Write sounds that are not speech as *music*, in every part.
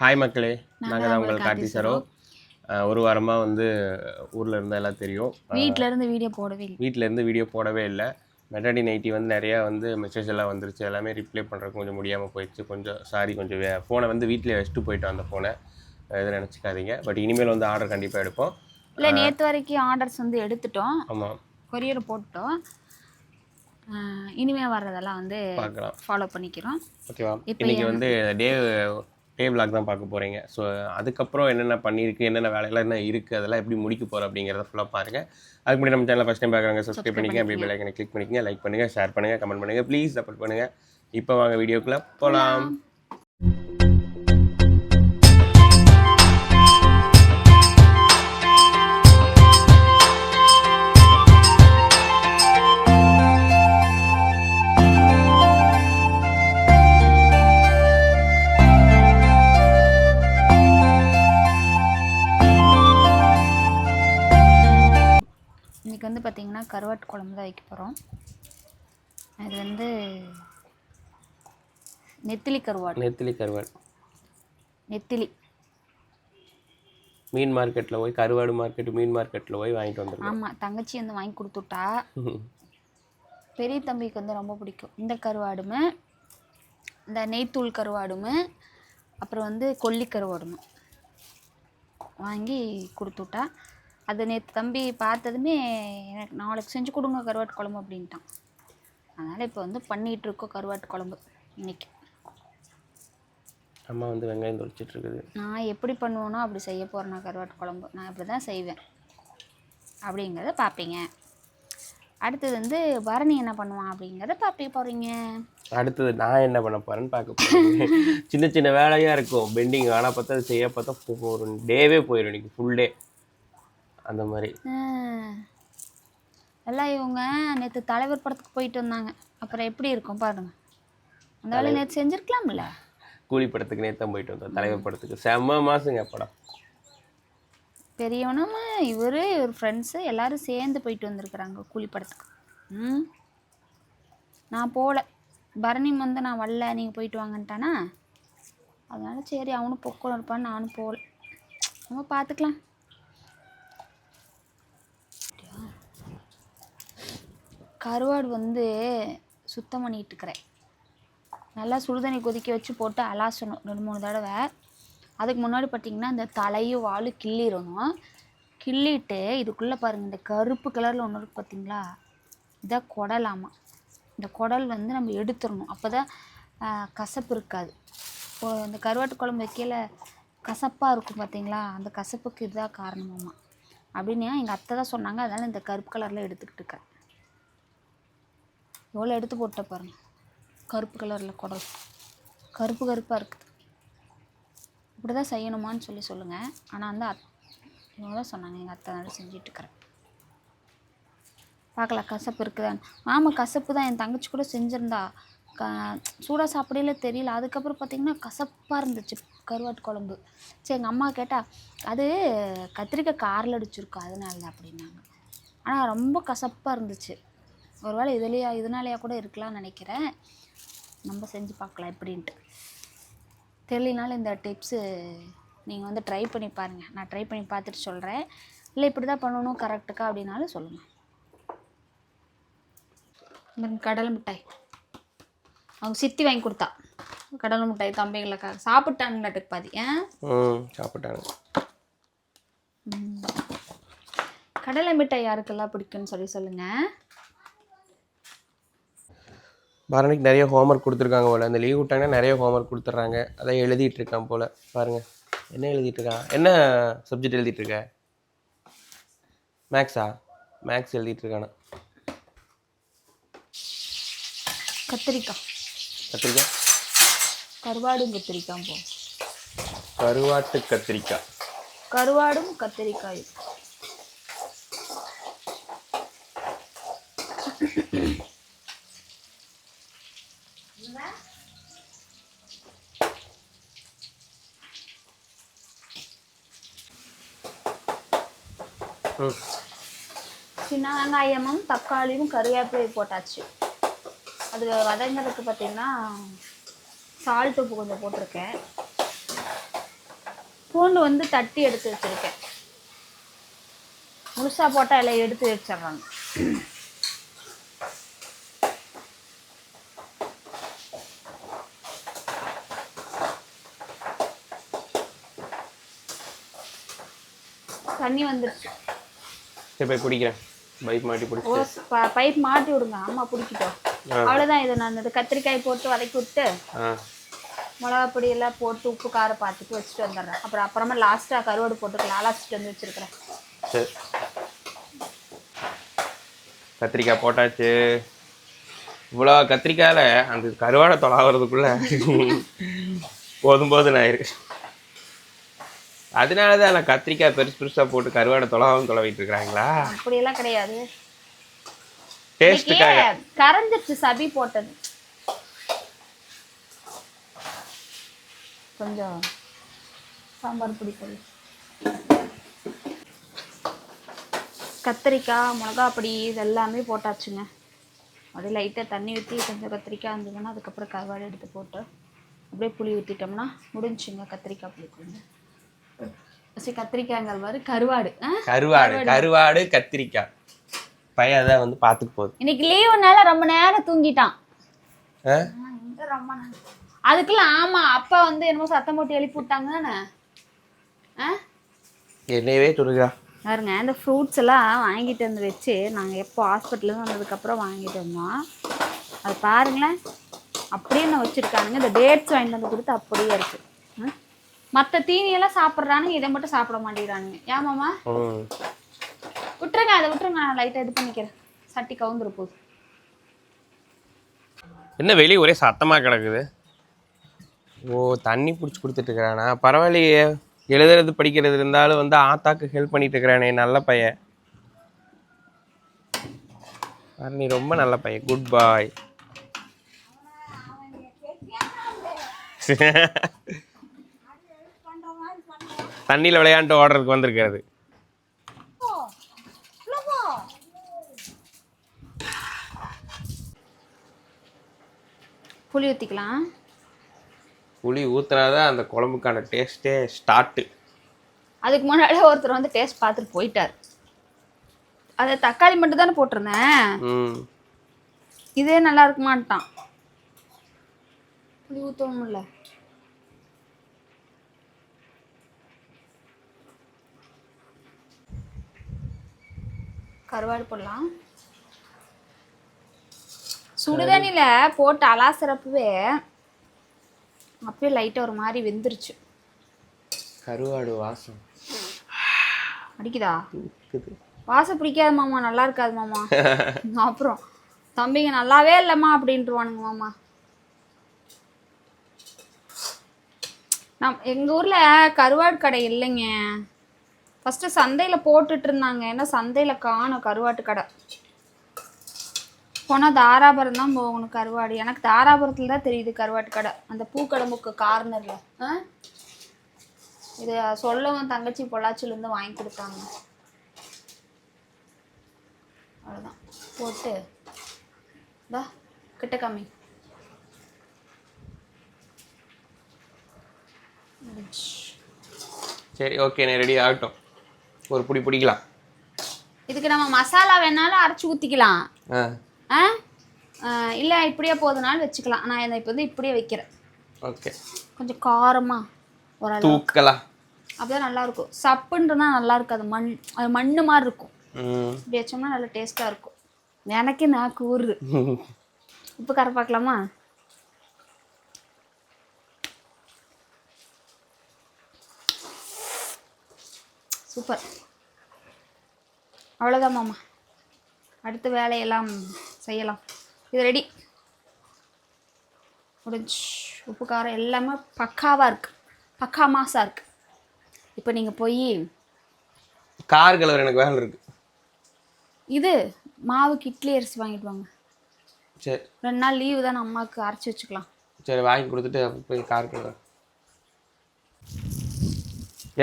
Hi மக்களே. நாங்கள் தான் உங்கள் கார்த்தி சரோ. ஒரு வாரமாக வந்து ஊரில் இருந்தால் எல்லாம் தெரியும். வீட்ல இருந்து வீடியோ போடவே இல்லை. வீட்டில் இருந்து வீடியோ போடவே இல்லை. மெட்டாடி நைட்டி வந்து நிறையா வந்து மெசேஜ் எல்லாம் வந்துருச்சு. எல்லாமே ரிப்ளை பண்ணுறதுக்கு கொஞ்சம் முடியாமல் போயிடுச்சு. கொஞ்சம் சாரி கொஞ்சம் ஃபோனை வந்து வீட்டில் வச்சுட்டு போயிட்டோம் அந்த ஃபோனை எதுவும் நினச்சிக்காதீங்க. பட் இனிமேல் வந்து ஆர்டர் கண்டிப்பாக எடுப்போம். இல்லை நேற்று வரைக்கும் ஆர்டர்ஸ் வந்து எடுத்துட்டோம். ஆமாம் கொரியர் போட்டோம் ஆஹ் இனிமே வர்றதெல்லாம் வந்து ஃபாலோ பண்ணிக்கிறோம். ஓகேவா இன்னைக்கு வந்து டே டே vlog தான் பார்க்க போகிறீங்க ஸோ அதுக்கப்புறம் என்னென்ன பண்ணியிருக்கு என்னென்ன வேலையெல்லாம் என்ன இருக்குது அதெல்லாம் எப்படி முடிக்க போகிறோம் அப்படிங்கிறத ஃபுல்லாக பாருங்கள் அதுக்கு முன்னாடி நம்ம சேனலை ஃபஸ்ட் டைம் பார்க்குறாங்க சப்ஸ்கிரைப் பண்ணிக்க அப்படி பெல் ஐக்கனை கிளிக் பண்ணிக்கங்க லைக் பண்ணுங்கள் ஷேர் பண்ணுங்கள் கமெண்ட் பண்ணுங்கள் ப்ளீஸ் சப்போர்ட் பண்ணுங்கள் இப்போ வாங்க வீடியோக்குள்ளே போகலாம் குழம்பு தான் வைக்க போகிறோம் இது வந்து நெத்திலி கருவாடு. நெத்திலி கருவாடு. நெத்திலி. மீன் மார்க்கெட்டில் போய் கருவாடு மார்க்கெட் மீன் மார்க்கெட்டில் போய் வாங்கிட்டு வந்துருக்கோம் ஆமாம் தங்கச்சி வந்து வாங்கி கொடுத்துட்டா. *laughs* பெரிய தம்பிக்கு வந்து ரொம்ப பிடிக்கும். இந்த கருவாடுமே இந்த நெய்த்தூள் கருவாடுமே அப்புறம் வந்து கொல்லி கருவாடுமே வாங்கி கொடுத்துட்டா. அது நேற்று தம்பி பார்த்ததுமே எனக்கு நாளைக்கு செஞ்சு கொடுங்க கருவாட்டு குழம்பு அப்படின்ட்டான். அதனால் இப்போ வந்து பண்ணிகிட்டு இருக்கோம் கருவாட்டு குழம்பு இன்னைக்கு. அம்மா வந்து வெங்காயம் தொளிச்சிட்டு இருக்குது. நான் எப்படி பண்ணுவேனோ அப்படி செய்ய போகிறேன் நான் கருவாட்டு குழம்பு. நான் இப்படி தான் செய்வேன். அப்படிங்கிறத பார்ப்பீங்க. அடுத்தது வந்து பரணி என்ன பண்ணுவான் அப்படிங்கிறத பார்ப்பீ போகிறீங்க அடுத்தது நான் என்ன பண்ண போகிறேன்னு பார்க்க போகிறேன் சின்ன சின்ன வேலையாக இருக்கும். பெண்டிங் ஆனால் பார்த்தா அது செய்ய பார்த்தா ஒரு டேவே போயிடும் இன்னைக்கு. ஃபுல் டே அந்த மாதிரி. எல்லாம் இவங்க நேற்று தலைவர் படத்துக்கு போயிட்டு வந்தாங்க. அப்புறம் எப்படி இருக்கும் பாருங்க. அந்த வேலை நேற்று செஞ்சுருக்கலாம்ல. கூலி படத்துக்கு நேத்தான் போயிட்டு வந்தோம். தலைவர் படத்துக்கு. செம்ம மாசுங்க படம். பெரியவனும் இவர் இவர் ஃப்ரெண்ட்ஸு எல்லாரும் சேர்ந்து போயிட்டு வந்திருக்கிறாங்க கூலி படத்துக்கு. ம். நான் போகல பரணி வந்து நான் வரல நீங்கள் போயிட்டு வாங்கன்ட்டானா? அதனால சரி அவனும் பொக்கம் இருப்பான்னு நானும் போகல நம்ம பார்த்துக்கலாம். கருவாடு வந்து சுத்தம் பண்ணிட்டு இருக்கிறேன் நல்லா சுடுதண்ணி கொதிக்க வச்சு போட்டு அலாசணும் ரெண்டு மூணு தடவை. அதுக்கு முன்னாடி பார்த்தீங்கன்னா இந்த தலையும் வாலும் கிள்ளிடணும். கிள்ளிட்டு இதுக்குள்ளே பாருங்கள் இந்த கருப்பு கலரில் ஒன்று இருக்கு பார்த்தீங்களா இதான் குடலாமா? இந்த குடல் வந்து நம்ம எடுத்துடணும். அப்போ தான் கசப்பு இருக்காது. இப்போ இந்த கருவாட்டு குழம்பு வைக்கல கசப்பாக இருக்கும் பார்த்தீங்களா அந்த கசப்புக்கு இதுதான் காரணமாம்மா அப்படின்னு எங்கள் அத்தை தான் சொன்னாங்க. அதனால் இந்த கருப்பு கலரில் எடுத்துக்கிட்டு இருக்கேன். எவ்வளோ எடுத்து போட்ட பாருங்க. கருப்பு கலரில் குடல். கருப்பு கருப்பாக இருக்குது. இப்படி தான் செய்யணுமான்னு சொல்லி சொல்லுங்கள் ஆனால் வந்து அத் இவங்க தான் சொன்னாங்க எங்கள் அத்தை தான் செஞ்சிட்ருக்கிறேன் பார்க்கலாம் கசப்பு இருக்குதான்னு ஆமாம் கசப்பு தான் என் தங்கச்சி கூட செஞ்சுருந்தா. க சூடாக சாப்பிடல தெரியல. அதுக்கப்புறம் பார்த்தீங்கன்னா கசப்பாக இருந்துச்சு கருவாட்டு குழம்பு. சரி எங்கள் அம்மா கேட்டால் அது கத்திரிக்காய் காரில் அடிச்சிருக்கோம் அதனால தான் அப்படின்னாங்க. ஆனால் ரொம்ப கசப்பாக இருந்துச்சு. ஒருவேளை இதுலையா இதனாலயா கூட இருக்கலாம்னு நினைக்கிறேன். நம்ம செஞ்சு பார்க்கலாம் எப்படின்ட்டு தெரியலனாலும் இந்த டிப்ஸு நீங்கள் வந்து ட்ரை பண்ணி பாருங்கள் நான் ட்ரை பண்ணி பார்த்துட்டு சொல்கிறேன் இல்லை இப்படி தான் பண்ணணும் கரெக்டுக்கா அப்படின்னாலும் சொல்லுங்கள் கடலை மிட்டாய். அவங்க சித்தி வாங்கி கொடுத்தா. கடலை மிட்டாய் தம்பிங்களுக்காக சாப்பிட்டாங்கட்டுக்கு பாதி. ஏன்? சாப்பிட்டாங்க. கடலை மிட்டாய் யாருக்கெல்லாம் பிடிக்கும்னு சொல்லி சொல்லுங்கள் பரணிக்கு நிறைய ஹோம்ஒர்க் கொடுத்துருக்காங்க போல். இந்த லீவ் விட்டாங்கன்னா நிறைய ஹோம்ஒர்க் கொடுத்துட்றாங்க. அதை எழுதிட்டு இருக்கான் போல். பாருங்கள் என்ன எழுதிட்டு இருக்கான்? என்ன சப்ஜெக்ட் எழுதிட்டு இருக்க? மேக்ஸா மேக்ஸ் எழுதிட்டு இருக்கானா? கத்திரிக்காய். கத்திரிக்காய்? கருவாடும் கத்திரிக்காய் போ. கருவாட்டு கத்திரிக்காய். கருவாடும் கத்திரிக்காயும். சின்ன வெங்காயமும் தக்காளியும் கருவேப்பிலையும் போட்டாச்சு. அது வதங்கிறதுக்கு பார்த்தீங்கன்னா சால்ட் உப்பு கொஞ்சம் போட்டிருக்கேன். பூண்டு வந்து தட்டி எடுத்து வச்சிருக்கேன். முழுசாக போட்டால் எல்லாம் எடுத்து வச்சிடுறாங்க. தண்ணி வந்துருச்சு. சரி போய் குடிக்கிறேன். பைக் மாட்டி பிடிச்சி பைப் மாட்டி விடுங்க. அம்மா பிடிக்கிட்டோம் அவ்வளோதான் இது. நான் இந்த கத்திரிக்காய் போட்டு வதக்கி விட்டு மிளகா பொடி எல்லாம் போட்டு உப்பு காரம் பார்த்துட்டு வச்சுட்டு வந்துடுறேன். அப்புறம் அப்புறமா லாஸ்ட்டாக கருவாடு போட்டுக்கலாம். அலாச்சிட்டு வந்து வச்சிருக்கிறேன். சரி. கத்திரிக்காய் போட்டாச்சு. இவ்வளோ கத்திரிக்காயில் அந்த கருவாடை தொலாகிறதுக்குள்ள போதும் போதும் ஆயிரு அதனால தான் நான் கத்திரிக்காய் பெருசு பெருசாக போட்டு கருவாடை தொலாவும் தொலைவிட்டு இருக்கிறாங்களா அப்படியெல்லாம் கிடையாது. டேஸ்ட்டுக்காக. கரைஞ்சிருச்சு சபி போட்டது. கொஞ்சம் சாம்பார் பிடிக்கும் கத்திரிக்காய் மிளகா பொடி இது எல்லாமே போட்டாச்சுங்க. அப்படியே லைட்டாக தண்ணி ஊற்றி கொஞ்சம் கத்திரிக்காய் இருந்ததுன்னா அதுக்கப்புறம் கருவாடு எடுத்து போட்டு அப்படியே புளி ஊற்றிட்டோம்னா முடிஞ்சுங்க கத்திரிக்காய் புளி குழம்பு சரி கத்திரிக்காய்ங்கள் மாதிரி கருவாடு கருவாடு. கருவாடு கத்திரிக்காய். பையன் அதான் வந்து பார்த்துட்டு போகுது. இன்னைக்கு லீவுனால ரொம்ப நேரம் தூங்கிட்டான். அதுக்குள்ள ஆமா அப்பா வந்து என்னமோ சத்தம் போட்டு எழுப்பி விட்டாங்க தானே? என்னையவே சொல்லுறா. பாருங்க இந்த ஃப்ரூட்ஸ் எல்லாம் வாங்கிட்டு வந்து வச்சு நாங்கள் எப்போ ஹாஸ்பிட்டலேருந்து வந்ததுக்கப்புறம் வாங்கிட்டு வந்தோம். அது பாருங்களேன் அப்படியே நான் வச்சுருக்கானுங்க. இந்த டேட்ஸ் வாங்கிட்டு வந்து கொடுத்து அப்படியே இருக்கு. மற்ற தீனியெல்லாம் சாப்பிட்றானுங்க இதை மட்டும் சாப்பிட மாட்டேங்கிறானுங்க. ஏமாம்மா ம் விட்டுருங்க அதை விட்டுருங்க. நான் லைட்டாக இது பண்ணிக்கிறேன். சட்டி கவுந்துரு போகுது என்ன வெளியே ஒரே சத்தமாக கிடக்குது? ஓ தண்ணி பிடிச்சி கொடுத்துட்டு இருக்கிறானா பரவாயில்லையே. எழுதுறது படிக்கிறது இருந்தாலும் வந்து ஆத்தாக்கு ஹெல்ப் பண்ணிட்டு இருக்கிறானே நல்ல பையன். பாரு, நீ ரொம்ப நல்ல பையன். குட் பாய் *laughs* தண்ணியில் விளையாண்டு ஓடுறதுக்கு வந்திருக்கிறது. புளி ஊற்றிக்கலாம் புளி ஊத்துனாதான் அந்த குழம்புக்கான டேஸ்ட்டே ஸ்டார்ட்டு அதுக்கு முன்னாடி ஒருத்தர் வந்து டேஸ்ட் பார்த்துட்டு போயிட்டார். அது தக்காளி மட்டும் தானே போட்டிருந்தேன். இதே நல்லா இருக்குமான்ட்டான். புளி ஊற்றணும்ல கருவாடு போடலாம். சுடுதண்ணியில் போட்டு அலாசுறப்பவே அப்படியே லைட்டாக ஒரு மாதிரி வெந்துருச்சு. கருவாடு வாசம். அடிக்குதா? வாசம் பிடிக்காது மாமா நல்லா இருக்காது மாமா. *laughs* அப்புறம் தம்பிங்க நல்லாவே இல்லைம்மா அப்படின்ட்டுருவானுங்க மாமா. நம் எங்கள் ஊரில் கருவாடு கடை இல்லைங்க. ஃபஸ்ட்டு சந்தையில் போட்டுட்டு இருந்தாங்க ஏன்னா சந்தையில் காணும் கருவாட்டு கடை. போனால் தாராபுரம் தான் போகணும் கருவாடு. எனக்கு தாராபுரத்தில் தான் தெரியுது கருவாட்டு கடை. அந்த பூக்கடம்புக்கு கார்னரில் ஆ? இது சொல்லவும் தங்கச்சி பொள்ளாச்சிலேருந்து வாங்கி கொடுத்தாங்க. அவ்வளோதான் போட்டு. தா கிட்ட காமி சரி ஓகே நான் ரெடி ஆகட்டும். ஒரு புடி பிடிக்கலாம். இதுக்கு நம்ம மசாலா வேணாலும் அரைச்சி ஊற்றிக்கலாம் ஆ. ஆ? இல்லை இப்படியே போதுனாலும் வச்சுக்கலாம். நான் இதை இப்போ வந்து இப்படியே வைக்கிறேன். ஓகே. கொஞ்சம் காரமாக ஓரளவு. தூக்கலாம் அப்படியே நல்லா இருக்கும் சப்புன்றனா நல்லா இருக்காது மண் அது மண்ணு மாதிரி இருக்கும். இப்படி வச்சோம்னா நல்லா டேஸ்ட்டாக இருக்கும். எனக்கே நாக்கு ஊறுது உப்பு காரம் பார்க்கலாமா? சூப்பர். அவ்வளோதான் மாமா. அடுத்த வேலையெல்லாம் செய்யலாம். இது ரெடி முடிஞ்சு. உப்பு காரம் எல்லாமே பக்காவாக இருக்கு. பக்கா மாசாக இருக்கு. இப்போ நீங்கள் போய் கார் கலர் எனக்கு வேலை இருக்கு. இது மாவுக்கு இட்லி அரிசி வாங்கிட்டு வாங்க. சரி. ரெண்டு நாள் லீவு தான் அம்மாவுக்கு அரைச்சி வச்சுக்கலாம். சரி வாங்கி கொடுத்துட்டு போய் கார் கலர்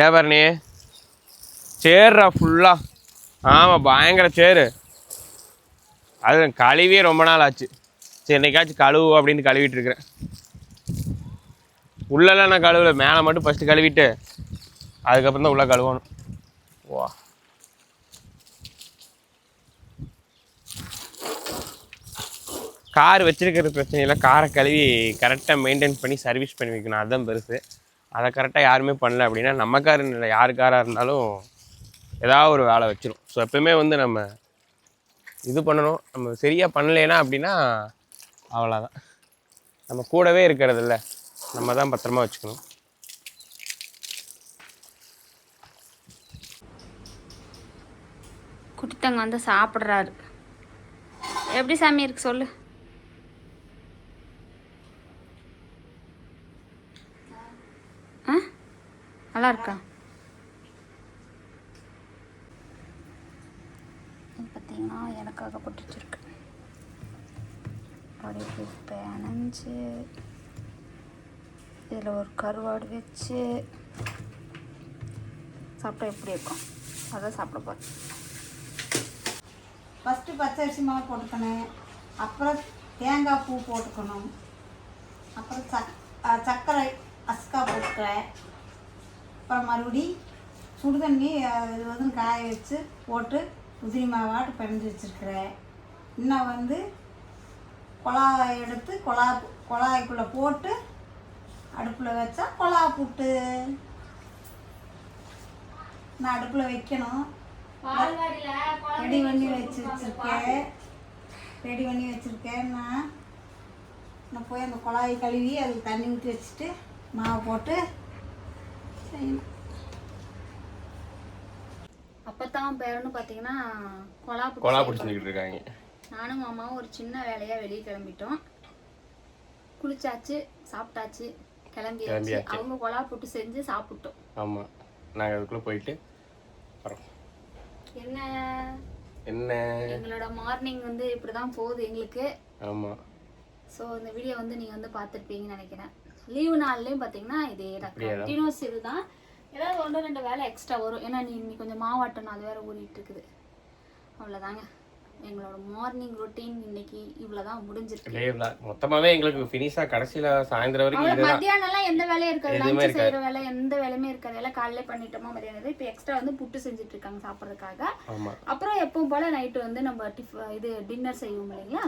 ஏன் பரணி சேர்றா ஃபுல்லா ஆமாம் பயங்கர சேரு. அது கழுவியே ரொம்ப நாள் ஆச்சு. சரி என்னைக்காச்சும் கழுவு அப்படின்னு கழுவிட்டு இருக்கிறேன் உள்ளெல்லாம் நான் கழுவல மேலே மட்டும் ஃபஸ்ட்டு கழுவிட்டு அதுக்கப்புறம் தான் உள்ளே கழுவணும். வா. கார் வச்சிருக்கிறது பிரச்சனை இல்லை. காரை கழுவி கரெக்டாக மெயின்டைன் பண்ணி சர்வீஸ் பண்ணி வைக்கணும். அதுதான் பெருசு. அதை கரெக்டாக யாருமே பண்ணல அப்படின்னா நம்ம காருன்னு இல்லை. யார் காராக இருந்தாலும் ஏதாவது ஒரு வேலை வச்சிரும். ஸோ எப்பவுமே வந்து நம்ம இது பண்ணணும். நம்ம சரியாக பண்ணலைன்னா அப்படின்னா அவ்வளோதான் நம்ம கூடவே இருக்கிறது இல்லை நம்ம தான் பத்திரமா வச்சுக்கணும். குட்டித்தங்க வந்து சாப்பிட்றாரு. எப்படி சாமி இருக்கு சொல்லு. ஆ? நல்லா இருக்கா? பார்த்தீங்கன்னா எனக்காக போட்டு வச்சிருக்கு அப்படியே பேனஞ்சு இதில் ஒரு கருவாடு வச்சு சாப்பிட்டா எப்படி இருக்கும்? அதான் சாப்பிட போகிறேன் ஃபஸ்ட்டு பச்சரிசி மாவு போட்டுக்கணும். அப்புறம் தேங்காய் பூ போட்டுக்கணும். அப்புறம் சக் சர்க்கரை அஸ்கா போட்டுக்கிறேன். அப்புறம் மறுபடி சுடுதண்ணி இது வந்து காய வச்சு போட்டு உதிரி மாவாட்டு பிணைஞ்சு வச்சுருக்கிறேன். இன்னும் வந்து குழாய் எடுத்து குழா குழாய்க்குள்ளே போட்டு அடுப்பில் வச்சா குழா புட்டு. நான் அடுப்பில் வைக்கணும். ரெடி பண்ணி வச்சு வச்சிருக்கேன். ரெடி பண்ணி வச்சிருக்கேன் நான். நான் போய் அந்த குழாயை கழுவி அதில் தண்ணி ஊற்றி வச்சுட்டு மாவு போட்டு செய்யணும். அப்பத்தான் பேரன்னு பார்த்தீங்கன்னா கொலா கொலா செய்ய பிடிச்சி செஞ்சுக்கிட்டு இருக்காங்க. நானும் மாமாவும் ஒரு சின்ன வேலையாக வெளியே கிளம்பிட்டோம். குளிச்சாச்சு சாப்பிட்டாச்சு கிளம்பியாச்சு. அவங்க கொலா புட்டு செஞ்சு சாப்பிட்டோம். ஆமாம் நாங்கள் அதுக்குள்ளே போயிட்டு வரோம். என்ன? என்ன? எங்களோட மார்னிங் வந்து இப்படி தான் போகுது எங்களுக்கு. ஆமாம் ஸோ இந்த வீடியோ வந்து நீங்கள் வந்து பார்த்துருப்பீங்கன்னு நினைக்கிறேன். லீவு நாள்லேயும் பார்த்தீங்கன்னா இதே கண்டினியூஸ் இதுதான். ஏதாவது ஒன்று ரெண்டு வேலை எக்ஸ்ட்ரா வரும். ஏன்னா நீ இன்னைக்கு கொஞ்சம் மாவாட்டணும் அது வேற ஊறிட்டு இருக்குது அவ்வளோதாங்க எங்களோட மார்னிங் ரொட்டீன் இன்னைக்கு இவ்வளோதான் முடிஞ்சிருக்கு. மொத்தமாவே எங்களுக்கு ஃபினிஷா கடைசியில சாயந்தரம் வரைக்கும் மத்தியானம்லாம் எந்த வேலையும் இருக்காது. லஞ்ச் செய்யற வேலை எந்த வேலையுமே இருக்காது. எல்லாம் காலையில பண்ணிட்டோமா மதியானம் இப்போ எக்ஸ்ட்ரா வந்து புட்டு செஞ்சுட்டு இருக்காங்க சாப்பிட்றதுக்காக அப்புறம் எப்பவும் போல நைட்டு வந்து நம்ம டிஃப் இது டின்னர் செய்வோம் இல்லைங்களா?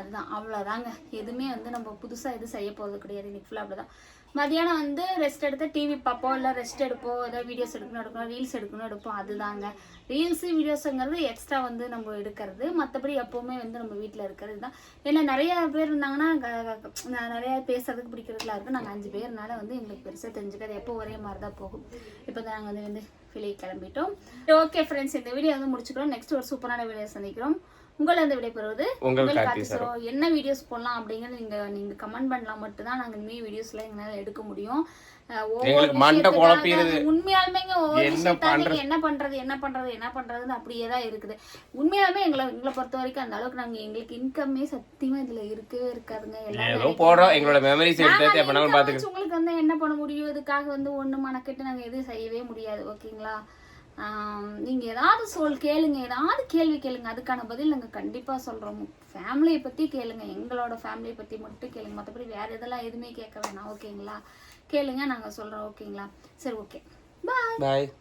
அதுதான். அவ்வளோதாங்க எதுவுமே வந்து நம்ம புதுசாக எதுவும் செய்ய போகிறது கிடையாது. இன்னைக்கு ஃபுல்லாக அப்படிதான் மதியானம் வந்து ரெஸ்ட் எடுத்து டிவி பார்ப்போம். இல்லை ரெஸ்ட் எடுப்போம். ஏதாவது வீடியோஸ் எடுக்கணும் எடுக்கணும் ரீல்ஸ் எடுக்கணும் எடுப்போம். அதுதாங்க. ரீல்ஸு வீடியோஸுங்கிறது எக்ஸ்ட்ரா வந்து நம்ம எடுக்கிறது. மற்றபடி எப்போவுமே வந்து நம்ம வீட்டில் இருக்கிறது தான். ஏன்னா நிறைய பேர் இருந்தாங்கன்னா நிறைய பேசுறதுக்கு பிடிக்கிறதுலாம் இருக்கும். நாங்கள் அஞ்சு பேர்னால வந்து எங்களுக்கு பெருசாக தெரிஞ்சுக்காது. எப்போ ஒரே மாதிரி தான் போகும். இப்போ தான் நாங்கள் வந்து வந்து வெளியே கிளம்பிட்டோம். ஓகே ஃப்ரெண்ட்ஸ் இந்த வீடியோ வந்து முடிச்சுக்கிறோம். நெக்ஸ்ட் ஒரு சூப்பரான வீடியோ சந்திக்கிறோம். உங்களை வந்து விடைபெறுவது உங்கள் உங்கள் கார்த்தி கார்த்தி சரோ. என்ன வீடியோஸ் போடலாம் அப்படிங்கிறது நீங்க நீங்க கமெண்ட் பண்ணலாம் மட்டும்தான் நாங்க இனிமே வீடியோஸ்ல எங்களால எடுக்க முடியும். ஒவ்வொரு என்ன பண்றது? என்ன பண்றது என்ன பண்றது என்ன பண்றதுன்னு அப்படியே தான் இருக்குது. உண்மையாலுமே எங்களை எங்களை பொறுத்த வரைக்கும் அந்த அளவுக்கு நாங்க எங்களுக்கு இன்கம்மே சத்தியமா இதுல இருக்கவே இருக்காதுங்க. உங்களுக்கு வந்து என்ன பண்ண முடியும்? இதுக்காக வந்து ஒண்ணு மனக்கெட்டு நாங்க எதுவும் செய்யவே முடியாது. ஓகேங்களா? நீங்கள் நீங்க ஏதாவது சொல் கேளுங்க. ஏதாவது கேள்வி கேளுங்க. அதுக்கான பதில் நாங்க கண்டிப்பாக சொல்றோம். ஃபேமிலியை பத்தி கேளுங்க. எங்களோட ஃபேமிலியை பத்தி மட்டும் கேளுங்க. மற்றபடி வேற இதெல்லாம் எதுவுமே கேட்க வேணாம். ஓகேங்களா கேளுங்க. நாங்க சொல்றோம். ஓகேங்களா சரி ஓகே பாய் பாய்